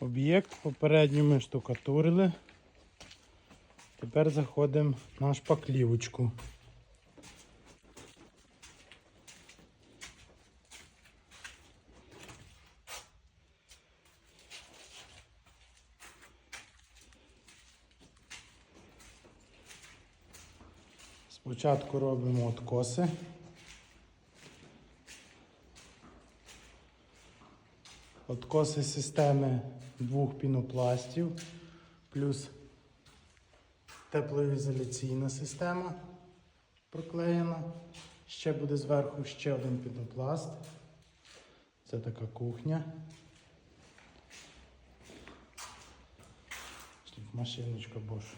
Об'єкт попередньо ми штукатурили. Тепер заходимо на шпаклівочку. Спочатку робимо откоси. Откоси системи двох пінопластів, плюс теплоізоляційна система проклеєна. Ще буде зверху ще один пінопласт. Це така кухня. Машиночка Bosch.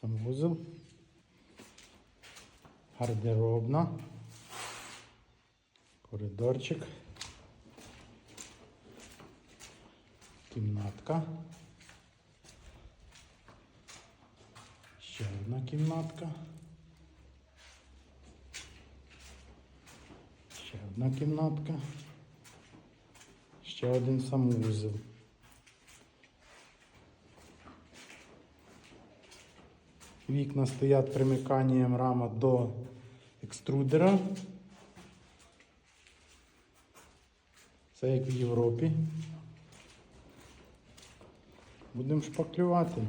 Санвузол. Гардеробна. Коридорчик. Кімнатка. Ще одна кімнатка. Ще одна кімнатка. Ще один санвузол. Вікна стоять примиканням рама до екструдера. Це як в Європі. Будемо шпаклювати.